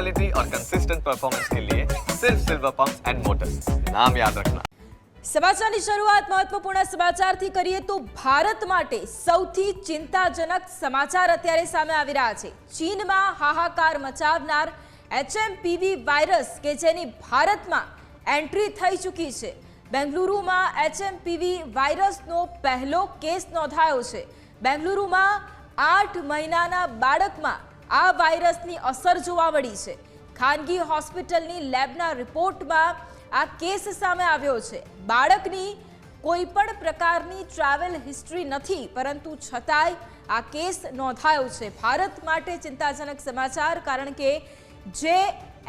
Quality और consistent performance के लिए सिर्फ सिल्वर पंप एंड मोटर्स नाम याद रखना સમાચારની શરૂઆત મહત્વપૂર્ણ સમાચારથી કરીએ તો ભારત માટે સૌથી ચિંતાજનક સમાચાર અત્યારે સામે આવી રહ્યા છે ચીનમાં હાહાકાર મચાવનાર એચએમપીવી વાયરસ કે જેની ભારતમાં એન્ટ્રી થઈ ચૂકી છે બેંગલુરુમાં એચએમપીવી વાયરસનો પહેલો કેસ નોંધાયો છે બેંગલુરુમાં આઠ મહિનાના બાળકમાં આ વાયરસની અસર જોવા મળી છે. ખાનગી હોસ્પિટલની લેબના રિપોર્ટમાં આ કેસ સામે આવ્યો છે. બાળકની કોઈ પણ પ્રકારની ટ્રાવેલ હિસ્ટ્રી નથી, પરંતુ છતાંય આ કેસ નોંધાયો છે. ભારત માટે ચિંતાજનક સમાચાર, કારણ કે જે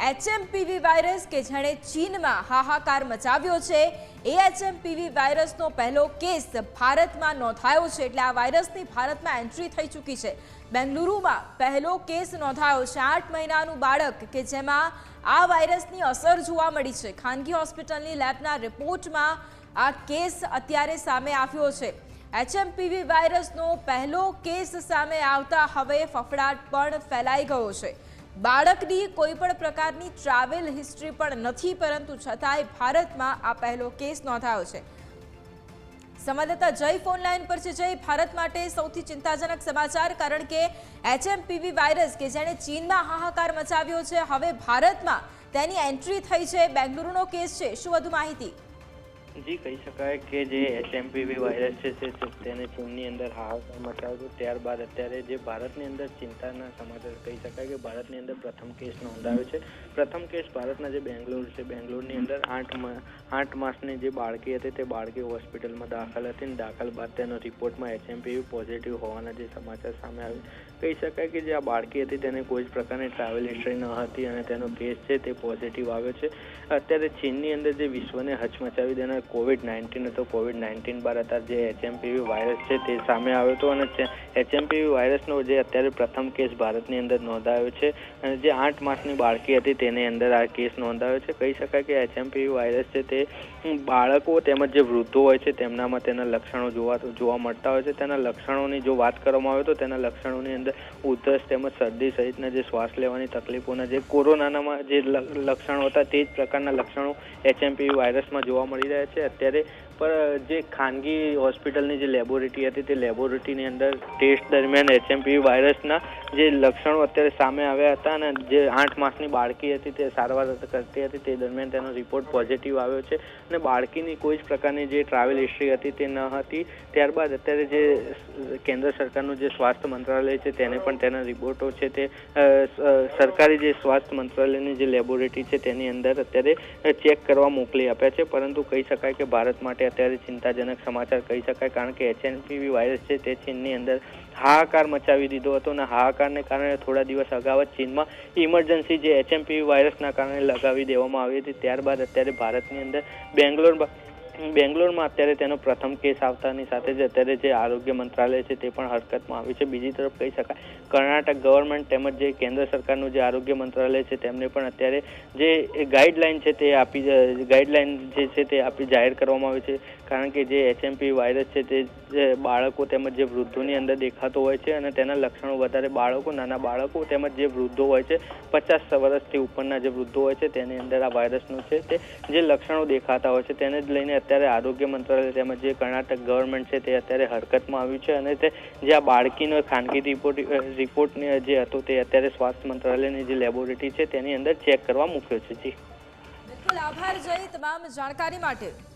એચએમપીવી વાયરસ કે જેણે ચીનમાં હાહાકાર મચાવ્યો છે, એ એચએમપીવી વાયરસનો પહેલો કેસ ભારતમાં નોંધાયો છે. એટલે આ વાયરસની ભારતમાં એન્ટ્રી થઈ ચૂકી છે. બેંગલુરુમાં પહેલો કેસ નોંધાયો છે. આઠ મહિનાનું બાળક કે જેમાં આ વાયરસની અસર જોવા મળી છે. ખાનગી હોસ્પિટલની લેબના રિપોર્ટમાં આ કેસ અત્યારે સામે આવ્યો છે. એચએમપીવી વાયરસનો પહેલો કેસ સામે આવતા હવે ફફડાટ પણ ફેલાઈ ગયો છે. બાળકની કોઈ પણ પ્રકારની ટ્રાવેલ હિસ્ટ્રી પણ નથી, પરંતુ છતાંય ભારતમાં આ પહેલો કેસ નોંધાયો છે. સંવાદદાતા જય ફોન લાઈન પર છે. જય, ભારત માટે સૌથી ચિંતાજનક સમાચાર, કારણ કે એચએમપીવી વાયરસ કે જેણે ચીનમાં હાહાકાર મચાવ્યો છે, હવે ભારતમાં તેની એન્ટ્રી થઈ છે. બેંગલુરુનો કેસ છે. શું વધુ માહિતી? જી, કહી શકાય કે જે એચએમપીવી વાયરસ છે, તે તેને ચીનની અંદર હાહાકાર મચાવ્યો ત્યારબાદ અત્યારે જે ભારતની અંદર ચિંતાના સમાચાર, કહી શકાય કે ભારતની અંદર પ્રથમ કેસ નોંધાયો છે. પ્રથમ કેસ ભારતના જે બેંગ્લોર છે, બેંગ્લોરની અંદર આઠ આઠ માસની જે બાળકી હતી, તે બાળકી હોસ્પિટલમાં દાખલ હતી અને દાખલ બાદ તેનો રિપોર્ટમાં એચએમપીવી પોઝિટિવ હોવાના જે સમાચાર સામે આવ્યા. કહી શકાય કે જે આ બાળકી હતી, તેને કોઈ જ પ્રકારની ટ્રાવેલ હિસ્ટ્રી ન હતી અને તેનો કેસ છે, તે પોઝિટિવ આવ્યો છે. અત્યારે ચીનની અંદર જે વિશ્વને હચમચાવી દેનાર કોવિડ નાઇન્ટીન હતો. કોવિડ નાઇન્ટીન બાદ અત્યારે જે એચએમપીવી વાયરસ છે તે સામે આવ્યો હતો અને એચએમપીવી વાયરસનો જે અત્યારે પ્રથમ કેસ ભારતની અંદર નોંધાયો છે અને જે આઠ માસની બાળકી હતી તેની અંદર આ કેસ નોંધાયો છે. કહી શકાય કે એચએમપીવી વાયરસ છે તે બાળકો તેમજ જે વૃદ્ધો હોય છે તેમનામાં તેના લક્ષણો જોવા જોવા મળતા હોય છે. તેના લક્ષણોની જો વાત કરવામાં આવે તો તેના લક્ષણોની અંદર ઉધરસ તેમજ શરદી સહિતના જે શ્વાસ લેવાની તકલીફોના જે કોરોનાનામાં જે લક્ષણો હતા તે જ પ્રકારના લક્ષણો એચએમપીવી વાયરસમાં જોવા મળી રહ્યા છે. અત્યારે. પણ જે ખાનગી હોસ્પિટલની જે લેબોરેટરી હતી, તે લેબોરેટરીની અંદર ટેસ્ટ દરમિયાન એચએમપીવી વાયરસના જે લક્ષણો અત્યારે સામે આવ્યા હતા અને જે આઠ માસની બાળકી હતી, તે સારવાર કરતી હતી, તે દરમિયાન તેનો રિપોર્ટ પોઝિટિવ આવ્યો છે. અને બાળકીની કોઈ જ પ્રકારની જે ટ્રાવેલ હિસ્ટ્રી હતી, તે ન હતી. ત્યારબાદ અત્યારે જે કેન્દ્ર સરકારનું જે સ્વાસ્થ્ય મંત્રાલય છે, તેને પણ તેના રિપોર્ટો છે તે સરકારી જે સ્વાસ્થ્ય મંત્રાલયની જે લેબોરેટરી છે, તેની અંદર અત્યારે ચેક કરવા મોકલી આપ્યા છે. પરંતુ કહી શકાય કે ભારત માટે અત્યારે ચિંતાજનક સમાચાર કહી શકાય કારણ કે એચએનપીવી વાયરસ છે તે ચીનની અંદર હાહાકાર મચાવી દીધો હતો અને હાહાકારને કારણે થોડા દિવસ અગાઉ ચીનમાં ઇમરજન્સી જે એચએમપીવી વાયરસના કારણે લગાવી દેવામાં આવી હતી. ત્યારબાદ અત્યારે ભારતની અંદર બેંગ્લોર બેંગ્લોરમાં અત્યારે તેનો પ્રથમ કેસ આવતાની સાથે જ અત્યારે જે આરોગ્ય મંત્રાલય છે તે પણ હરકતમાં આવ્યું છે. બીજી તરફ કહી શકાય, કર્ણાટક ગવર્મેન્ટ તેમજ જે કેન્દ્ર સરકારનું જે આરોગ્ય મંત્રાલય છે તેમને પણ અત્યારે જે ગાઈડલાઈન છે તે આપી ગાઈડલાઈન જે છે તે આપી જાહેર કરવામાં આવી છે. કારણ કે જે એચએમપી વાયરસ છે, તે જે બાળકો તેમજ જે વૃદ્ધોની અંદર દેખાતો હોય છે અને તેના લક્ષણો વધારે બાળકો, નાના બાળકો તેમજ જે વૃદ્ધો હોય છે, પચાસ વર્ષથી ઉપરના જે વૃદ્ધો હોય છે, તેની અંદર આ વાયરસનું છે, તે જે લક્ષણો દેખાતા હોય છે, તેને જ લઈને અત્યારે આરોગ્ય મંત્રાલય તેમજ જે કર્ણાટક ગવર્મેન્ટ છે, તે અત્યારે હરકતમાં આવ્યું છે અને તે જે આ બાળકીનો ખાનગી રિપોર્ટ રિપોર્ટને જે હતો, તે અત્યારે સ્વાસ્થ્ય મંત્રાલયની જે લેબોરેટરી છે, તેની અંદર ચેક કરવા મૂક્યો છે. જી. આભાર, જય તમામ જાણકારી માટે.